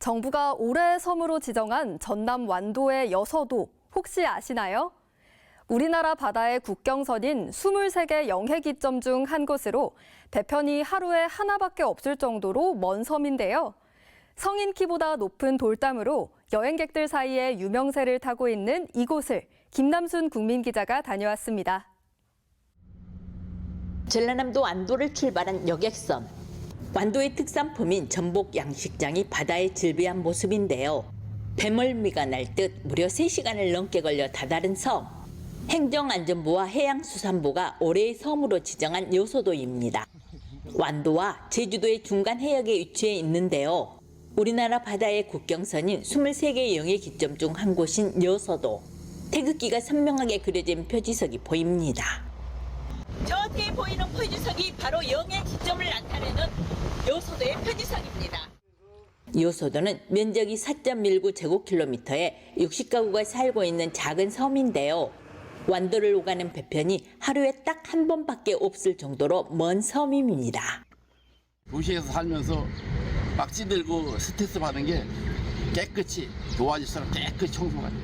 정부가 올해 섬으로 지정한 전남 완도의 여서도 혹시 아시나요? 우리나라 바다의 국경선인 23개 영해기점 중 한 곳으로 배편이 하루에 하나밖에 없을 정도로 먼 섬인데요. 성인 키보다 높은 돌담으로 여행객들 사이에 유명세를 타고 있는 이곳을 김남순 국민 기자가 다녀왔습니다. 전라남도 완도를 출발한 여객선. 완도의 특산품인 전복 양식장이 바다에 즐비한 모습인데요. 배멀미가 날 듯 무려 3시간을 넘게 걸려 다다른 섬. 행정안전부와 해양수산부가 올해의 섬으로 지정한 요소도입니다. 완도와 제주도의 중간 해역에 위치해 있는데요. 우리나라 바다의 국경선인 23개의 영해 기점 중 한 곳인 여서도. 태극기가 선명하게 그려진 표지석이 보입니다. 저 뒤에 보이는 표지석이 바로 영해 기점을 나타내는 요소도의 표지석입니다. 요소도는 면적이 4.19 제곱킬로미터에 60가구가 살고 있는 작은 섬인데요. 완도를 오가는 배편이 하루에 딱 한 번밖에 없을 정도로 먼 섬입니다. 도시에서 살면서 막지 들고 스트레스 받는 게 깨끗이 도와질수록 깨끗이 청소가 돼요.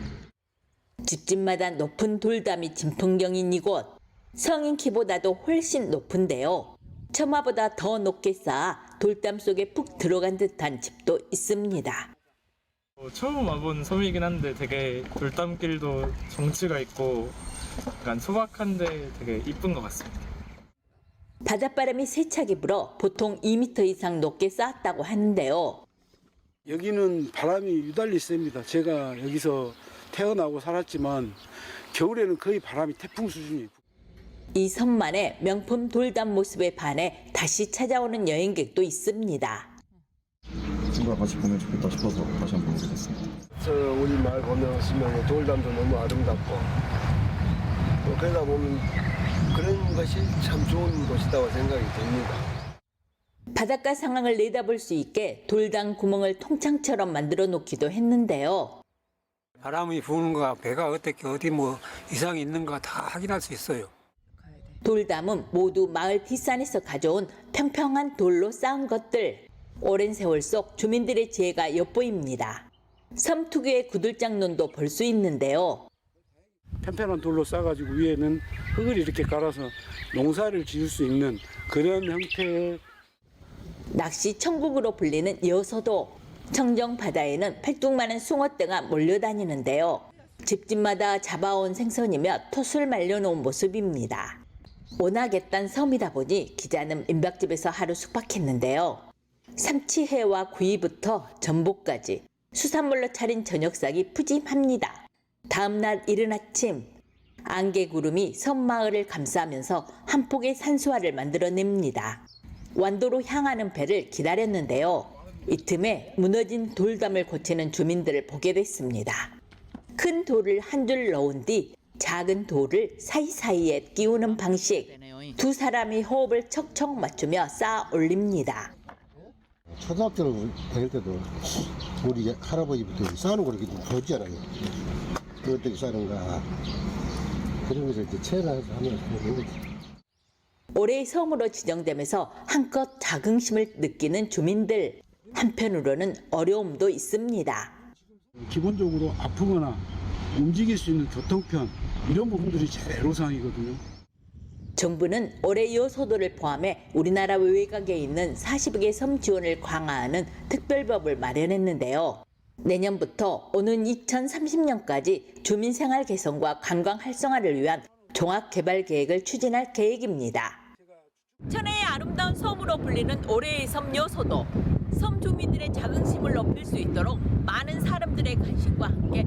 집집마다 높은 돌담이 진풍경인 이곳. 성인 키보다도 훨씬 높은데요. 처마보다 더 높게 쌓아 돌담 속에 푹 들어간 듯한 집도 있습니다. 어, 처음 와본 섬이긴 한데 되게 돌담길도 정취가 있고 약간 소박한데 되게 이쁜 것 같습니다. 바닷바람이 세차게 불어 보통 2m 이상 높게 쌓았다고 하는데요. 여기는 바람이 유달리 셉니다. 제가 여기서 태어나고 살았지만 겨울에는 거의 바람이 태풍 수준이에요. 이 섬만의 명품 돌담 모습에 반해 다시 찾아오는 여행객도 있습니다. 친구랑 같이 보면 좋겠다 싶어서 다시 한번 오게 됐습니다. 저 우리 마을 보면 돌담도 너무 아름답고 또 그러다 보면 그런 것이 참 좋은 곳이라고 생각이 듭니다. 바닷가 상황을 내다볼 수 있게 돌담 구멍을 통창처럼 만들어 놓기도 했는데요. 바람이 부는가 배가 어떻게 어디 뭐 이상이 있는가 다 확인할 수 있어요. 돌담은 모두 마을 뒷산에서 가져온 평평한 돌로 쌓은 것들. 오랜 세월 속 주민들의 지혜가 엿보입니다. 섬 특유의 구들장론도 볼 수 있는데요. 편편한 돌로 싸가지고 위에는 흙을 이렇게 깔아서 농사를 지을 수 있는 그런 형태의 낚시 천국으로 불리는 여서도 청정 바다에는 팔뚝 많은 숭어떼가 몰려다니는데요. 집집마다 잡아온 생선이며 톳을 말려놓은 모습입니다. 워낙에 딴 섬이다 보니 기자는 민박집에서 하루 숙박했는데요. 삼치회와 구이부터 전복까지 수산물로 차린 저녁상이 푸짐합니다. 다음날 이른 아침 안개 구름이 섬마을을 감싸면서 한 폭의 산수화를 만들어냅니다. 완도로 향하는 배를 기다렸는데요. 이 틈에 무너진 돌담을 고치는 주민들을 보게 됐습니다. 큰 돌을 한 줄 넣은 뒤 작은 돌을 사이사이에 끼우는 방식. 두 사람이 호흡을 척척 맞추며 쌓아 올립니다. 초등학교를 다닐 때도 우리 할아버지부터 걸 이렇게 보잖아요. 그 어떻게 싸는가. 그런 것을 이제 보는 거지. 올해의 섬으로 지정되면서 한껏 자긍심을 느끼는 주민들. 한편으로는 어려움도 있습니다. 기본적으로 아프거나 움직일 수 있는 교통편 이런 부분들이 제일 애로사항이거든요. 정부는 올해 요소도를 포함해 우리나라 외곽에 있는 40개 섬 지원을 강화하는 특별법을 마련했는데요. 내년부터 오는 2030년까지 주민 생활 개선과 관광 활성화를 위한 종합 개발 계획을 추진할 계획입니다. 천혜의 아름다운 섬으로 불리는 올해의 섬 요소도 섬 주민들의 자긍심을 높일 수 있도록 많은 사람들의 관심과 함께